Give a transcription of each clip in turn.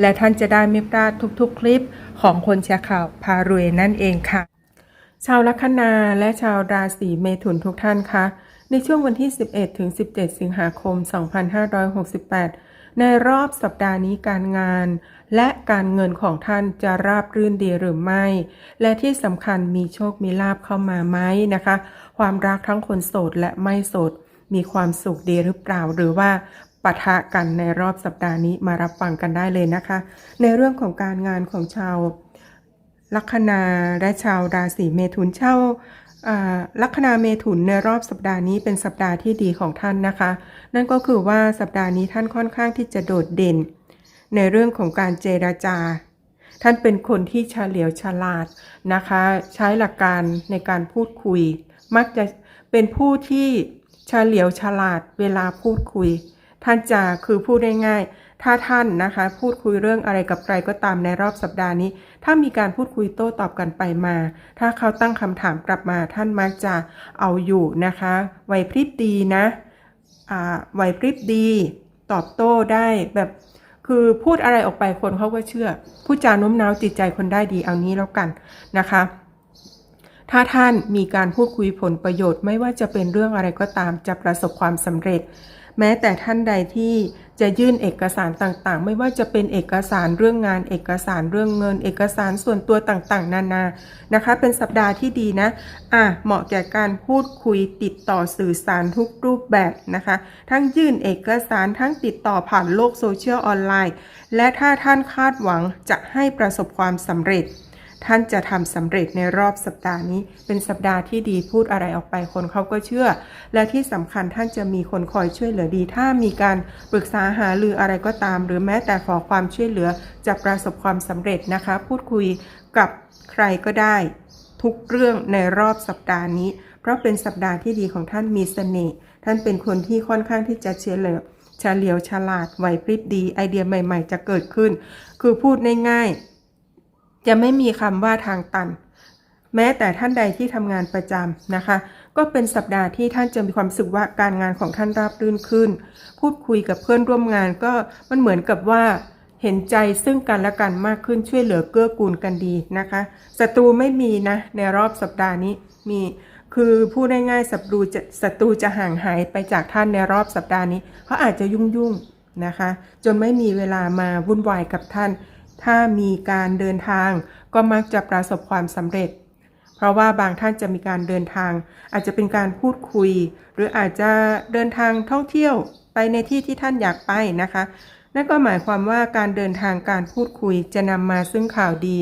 และท่านจะได้ไม่พลาดทุกๆ คลิปของคนแชร์ข่าวพารวยนั่นเองค่ะ ชาวลัคนาและชาวราศีเมถุนทุกท่านคะในช่วงวันที่ 11 ถึง 17 สิงหาคม 2568 ในรอบสัปดาห์นี้การงาน และการเงินของท่านจะราบรื่นดีหรือไม่ และที่สำคัญมีโชคมีลาบเข้ามาไหมนะคะ ความรักทั้งคนโสดและไม่โสดมีความสุขดีหรือเปล่าหรือว่า ปะทะกันในรอบสัปดาห์นี้มารับฟังกันได้เลยนะคะ ในเรื่องของการงานของชาวลัคนาและชาวราศีเมถุนเช่าลัคนาเมถุนในรอบสัปดาห์นี้เป็นสัปดาห์ที่ดีของท่านนะคะ นั่นก็คือว่าสัปดาห์นี้ท่านค่อนข้างที่จะโดดเด่น ในเรื่องของการเจรจา ท่านเป็นคนที่เฉลียวฉลาดนะคะ ใช้หลักการในการพูดคุย มักจะเป็นผู้ที่เฉลียวฉลาดเวลาพูดคุย ท่านจะคือพูดได้ง่ายๆถ้าท่านนะคะ พูดคุยเรื่องอะไรกับใครก็ตามในรอบสัปดาห์นี้ ถ้ามีการพูดคุยโต้ตอบกันไปมา ถ้าเขาตั้งคำถามกลับมา ท่านมักจะเอาอยู่นะคะไหวพริบดีนะอ่าไหวพริบดี ตอบโต้ได้แบบคือพูดอะไรออกไปคนเขาก็เชื่อ พูดจาโน้มน้าวจิตใจคนได้ดีเอานี้แล้วกันนะคะ ถ้าท่านมีการพูดคุยผลประโยชน์ไม่ว่าจะเป็นเรื่องอะไรก็ตามจะประสบความสำเร็จ แม้แต่ท่านใดที่จะยื่นเอกสารต่างๆ ไม่ว่าจะเป็นเอกสารเรื่องงาน เอกสารเรื่องเงิน เอกสารส่วนตัวต่างๆ นานานะคะ เป็นสัปดาห์ที่ดีนะ อะเหมาะแก่การพูดคุยติดต่อสื่อสารทุกรูปแบบนะคะ ทั้งยื่นเอกสารทั้งติดต่อผ่านโลกโซเชียลออนไลน์ และถ้าท่านคาดหวังจะให้ประสบความสำเร็จ ท่านจะทำสำเร็จในรอบสัปดาห์นี้ เป็นสัปดาห์ที่ดีพูดอะไรออกไปคนเขาก็เชื่อ และที่สำคัญท่านจะมีคนคอยช่วยเหลือดี ถ้ามีการปรึกษาหารืออะไรก็ตาม หรือแม้แต่ขอความช่วยเหลือจะประสบความสำเร็จนะคะ พูดคุยกับใครก็ได้ ทุกเรื่องในรอบสัปดาห์นี้ เพราะเป็นสัปดาห์ที่ดีของท่านมีเสน่ห์ท่านเป็นคนที่ค่อนข้างที่จะเฉลียวเฉลียวฉลาดไหวพริบดีไอเดียใหม่ ๆ จะเกิดขึ้น คือพูดง่ายๆ จะไม่มีคำว่าทางตัน แม้แต่ท่านใดที่ทำงานประจำนะคะ ก็เป็นสัปดาห์ที่ท่านจะมีความสึกว่าการงานของท่านราบรื่นขึ้น พูดคุยกับเพื่อนร่วมงานก็มันเหมือนกับว่าเห็นใจซึ่งกันและกันมากขึ้นช่วยเหลือเกื้อกูลกันดีนะคะศัตรูไม่มีนะ ในรอบสัปดาห์นี้มีคือพูดง่ายๆศัตรูจะศัตรูจะห่างหายไปจากท่านในรอบสัปดาห์นี้เขาอาจจะยุ่งๆนะคะ จนไม่มีเวลามาวุ่นวายกับท่าน ถ้ามีการเดินทางก็มักจะประสบความสำเร็จ เพราะว่าบางท่านจะมีการเดินทาง อาจจะเป็นการพูดคุย หรืออาจจะเดินทางท่องเที่ยวไปในที่ที่ท่านอยากไปนะคะ นั่นก็หมายความว่าการเดินทางการพูดคุยจะนำมาซึ่งข่าวดี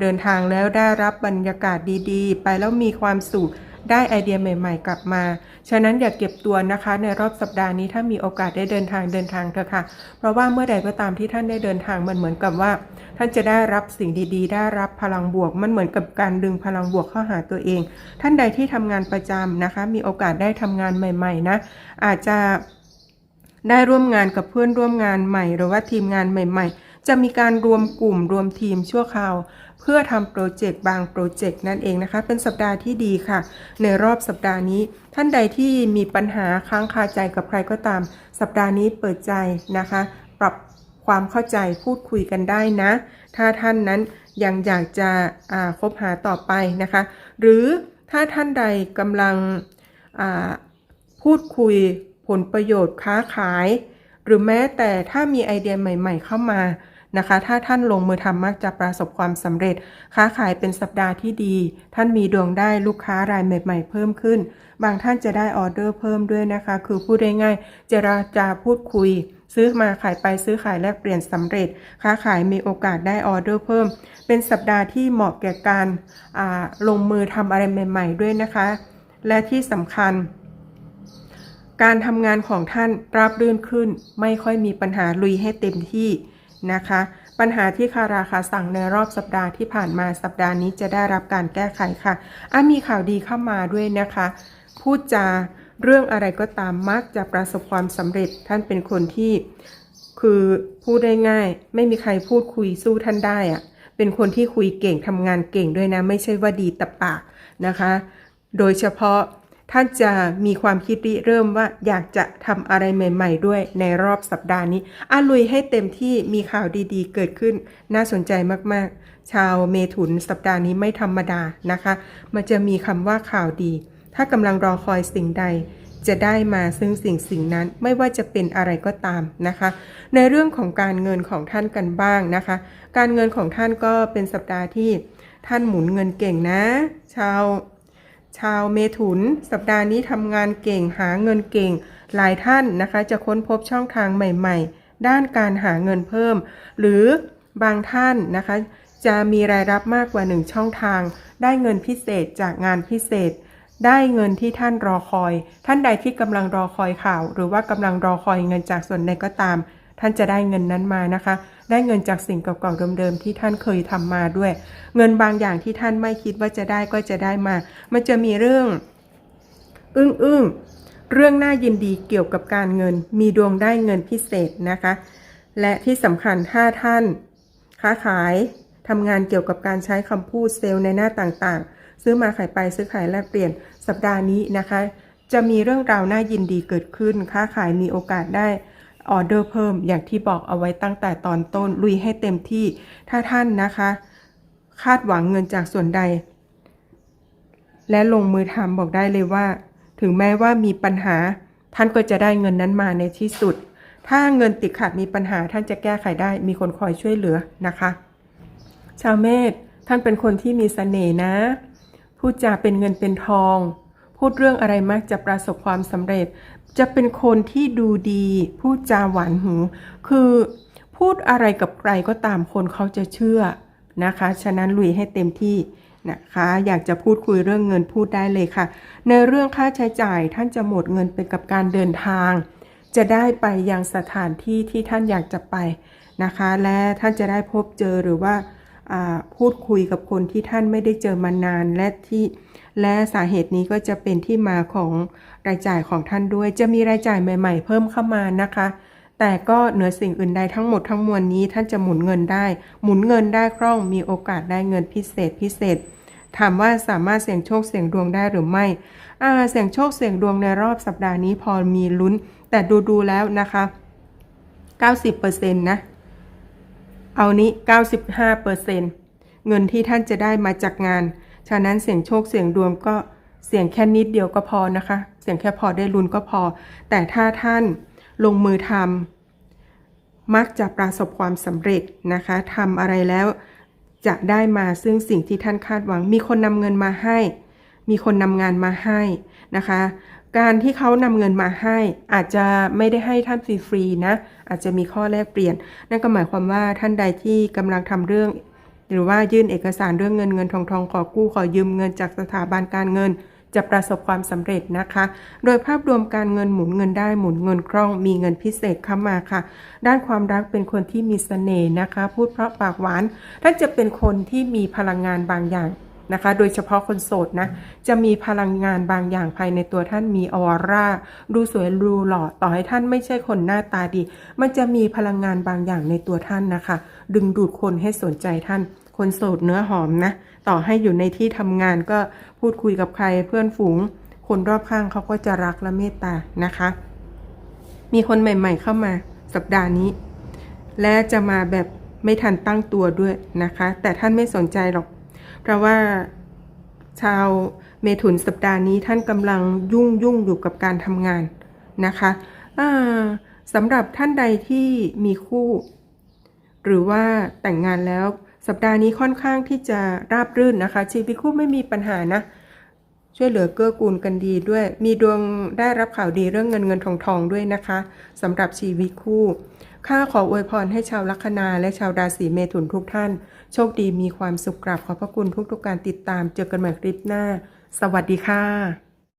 เดินทางแล้วได้รับบรรยากาศดีๆ ไปแล้วมีความสุข ได้ไอเดียใหม่ ๆ กลับมา ฉะนั้นอย่าเก็บตัวนะคะ ในรอบสัปดาห์นี้ถ้ามีโอกาสได้เดินทางเดินทางเถอะค่ะ เพราะว่าเมื่อใดก็ตามที่ท่านได้เดินทางมันเหมือนกับว่า ท่านจะได้รับสิ่งดี ๆ ได้รับพลังบวก มันเหมือนกับการดึงพลังบวกเข้าหาตัวเอง ท่านใดที่ทำงานประจำนะคะ มีโอกาสได้ทำงานใหม่ ๆ นะ อาจจะได้ร่วมงานกับเพื่อนร่วมงานใหม่ หรือว่าทีมงานใหม่ ๆ จะมีการรวมกลุ่มรวมทีมชั่วคราว เพื่อทำโปรเจกต์บางโปรเจกต์นั่นเองนะคะ เป็นสัปดาห์ที่ดีค่ะ ในรอบสัปดาห์นี้ ท่านใดที่มีปัญหาค้างคาใจกับใครก็ตาม สัปดาห์นี้เปิดใจนะคะ ปรับความเข้าใจพูดคุยกันได้นะ ถ้าท่านนั้นยังอยากจะคบหาต่อไปนะคะ หรือถ้าท่านใดกำลังพูดคุยผลประโยชน์ค้าขาย หรือแม้แต่ถ้ามีไอเดียใหม่ ๆ เข้ามา นะคะ ถ้าท่านลงมือทำมักจะประสบความสำเร็จ ค้าขายเป็นสัปดาห์ที่ดี ท่านมีดวงได้ลูกค้ารายใหม่ ๆ เพิ่มขึ้น บางท่านจะได้ออเดอร์เพิ่มด้วยนะคะ คือพูดง่ายๆเจราจาพูดคุย ซื้อมาขายไปซื้อขายแลกเปลี่ยนสำเร็จ ค้าขายมีโอกาสได้ออเดอร์เพิ่ม เป็นสัปดาห์ที่เหมาะแก่การลงมือทำอะไรใหม่ ๆ ด้วยนะคะ และที่สำคัญการทำงานของท่านราบรื่นขึ้น ไม่ค่อยมีปัญหาลุยให้เต็มที่ นะคะปปัญหาที่คาราคาสั่งในรอบสัปดาห์ที่ผ่านมาสัปดาห์นี้จะได้รับการแก้ไขค่ะอะมีข่าวดีเข้ามาด้วยนะคะ พูดจาเรื่องอะไรก็ตามมักจะประสบความสำเร็จท่านเป็นคนที่คือพูดได้ง่าย ไม่มีใครพูดคุยสู้ท่านได้อะเป็นคนที่คุยเก่งทำงานเก่งด้วยนะ ไม่ใช่ว่าดีแต่ปากนะคะ โดยเฉพาะ ท่านจะมีความคิดริเริ่มว่าอยากจะทำอะไรใหม่ ๆ ด้วยในรอบสัปดาห์นี้อาลุยให้เต็มที่มีข่าวดีๆ เกิดขึ้น น่าสนใจมากๆ ชาวเมถุนสัปดาห์นี้ไม่ธรรมดานะคะ มันจะมีคำว่าข่าวดี ถ้ากำลังรอคอยสิ่งใดจะได้มาซึ่งสิ่งสิ่งนั้นไม่ว่าจะเป็นอะไรก็ตามนะคะ ในเรื่องของการเงินของท่านกันบ้างนะคะ การเงินของท่านก็เป็นสัปดาห์ที่ท่านหมุนเงินเก่งนะ ชาว ชาวเมถุน สัปดาห์นี้ทำงานเก่งหาเงินเก่ง หลายท่านนะคะ จะค้นพบช่องทางใหม่ ๆ ด้านการหาเงินเพิ่ม หรือบางท่านนะคะ จะมีรายรับมากกว่าหนึ่งช่องทาง ได้เงินพิเศษจากงานพิเศษ ได้เงินที่ท่านรอคอย ท่านใดที่กำลังรอคอยข่าว หรือว่ากำลังรอคอยเงินจากส่วนใดก็ตาม ท่านจะได้เงินนั้นมานะคะ ได้เงินจากสิ่งเก่าๆเดิมๆที่ท่านเคยทำมาด้วย เงินบางอย่างที่ท่านไม่คิดว่าจะได้ก็จะได้มา มันจะมีเรื่อง อึ้งอึ้งๆเรื่องน่ายินดีเกี่ยวกับการเงิน มีดวงได้เงินพิเศษนะคะ และที่สำคัญถ้าท่าน ค้าขายทำงานเกี่ยวกับการใช้คำพูดเซลล์ในหน้าต่างๆ ซื้อมาขายไปซื้อขายแลกเปลี่ยนสัปดาห์นี้นะคะ จะมีเรื่องราวน่ายินดีเกิดขึ้น ค้าขายมีโอกาสได้ ออเดอร์เพิ่มอย่างที่บอกเอาไว้ตั้งแต่ตอนต้นลุยให้เต็มที่ ถ้าท่านนะคะ คาดหวังเงินจากส่วนใด และลงมือทำบอกได้เลยว่า ถึงแม้ว่ามีปัญหา ท่านก็จะได้เงินนั้นมาในที่สุด ถ้าเงินติดขัดมีปัญหาท่านจะแก้ไขได้ มีคนคอยช่วยเหลือนะคะ ชาวเมษท่านเป็นคนที่มีเสน่ห์นะ พูดจาเป็นเงินเป็นทอง พูดเรื่องอะไรมักจะประสบความสำเร็จ จะเป็นคนที่ดูดี พูดจาหวานหู คือพูดอะไรกับใครก็ตามคนเขาจะเชื่อนะคะ ฉะนั้นลุยให้เต็มที่นะคะอยากจะพูดคุยเรื่องเงินพูดได้เลยค่ะ ในเรื่องค่าใช้จ่ายท่านจะหมดเงินไปกับการเดินทาง จะได้ไปยังสถานที่ที่ท่านอยากจะไปนะคะ และท่านจะได้พบเจอหรือว่าอ่า พูดคุยกับคนที่ท่านไม่ได้เจอมานานและที่และสาเหตุนี้ก็จะเป็นที่มาของรายจ่ายของท่านด้วย จะมีรายจ่ายใหม่ ๆ เพิ่มเข้ามานะคะ แต่ก็เหนือสิ่งอื่นใดทั้งหมดทั้งมวลนี้ท่านจะหมุนเงินได้ หมุนเงินได้คล่องมีโอกาสได้เงินพิเศษพิเศษ ถามว่าสามารถเสี่ยงโชคเสี่ยงดวงได้หรือไม่เสี่ยงโชคเสี่ยงดวงในรอบสัปดาห์นี้พอมีลุ้น แต่ดูดูๆแล้วนะคะ90%นะ เอานี้ 95%เงินที่ท่านจะได้มาจากงาน ฉะนั้นเสี่ยงโชคเสี่ยงดวงก็เสี่ยงแค่นิดเดียวก็พอนะคะ เสี่ยงแค่พอได้ลุ้นก็พอ แต่ถ้าท่านลงมือทำมักจะประสบความสำเร็จนะคะทำอะไรแล้วจะได้มาซึ่งสิ่งที่ท่านคาดหวัง มีคนนำเงินมาให้ มีคนนำงานมาให้นะคะ การที่เขานำเงินมาให้ อาจจะไม่ได้ให้ท่านฟรีๆนะ อาจจะมีข้อแลกเปลี่ยน นั่นก็หมายความว่าท่านใดที่กำลังทำเรื่อง หรือว่ายื่นเอกสารเรื่องเงินเงินทองทองขอกู้ขอยืมเงินจากสถาบันการเงิน จะประสบความสำเร็จนะคะ โดยภาพรวมการเงินหมุนเงินได้หมุนเงินคล่องมีเงินพิเศษเข้ามาค่ะ ด้านความรักเป็นคนที่มีเสน่ห์นะคะ พูดเพราะปากหวานท่านจะเป็นคนที่มีพลังงานบางอย่าง นะคะ โดยเฉพาะคนโสดนะ จะมีพลังงานบางอย่างภายในตัวท่านมีออร่า ดูสวยดูหล่อ ต่อให้ท่านไม่ใช่คนหน้าตาดี มันจะมีพลังงานบางอย่างในตัวท่านนะคะ ดึงดูดคนให้สนใจท่าน คนโสดเนื้อหอมนะ ต่อให้อยู่ในที่ทำงานก็พูดคุยกับใครเพื่อนฝูง คนรอบข้างเขาก็จะรักและเมตตานะคะ มีคนใหม่ ๆ เข้ามาสัปดาห์นี้ และจะมาแบบไม่ทันตั้งตัวด้วยนะคะ แต่ท่านไม่สนใจหรอก เพราะว่าชาวเมถุนสัปดาห์นี้ท่านกำลังยุ่งยุ่งอยู่กับการทำงานนะคะสำหรับท่านใดที่มีคู่ หรือว่าแต่งงานแล้วสัปดาห์นี้ค่อนข้างที่จะราบรื่นนะคะชีวิตคู่ไม่มีปัญหานะ ช่วยเหลือเกื้อกูลกันดีด้วย มีดวงได้รับข่าวดีเรื่องเงินเงินทองทองด้วยนะคะสำหรับชีวิตคู่ข้าขออวยพรให้ชาวลัคนาและชาวราศีเมถุนทุกท่าน โชคดีมีความสุขกราบขอบพระคุณทุกๆการติดตามเจอกันใหม่คลิปหน้า สวัสดีค่ะ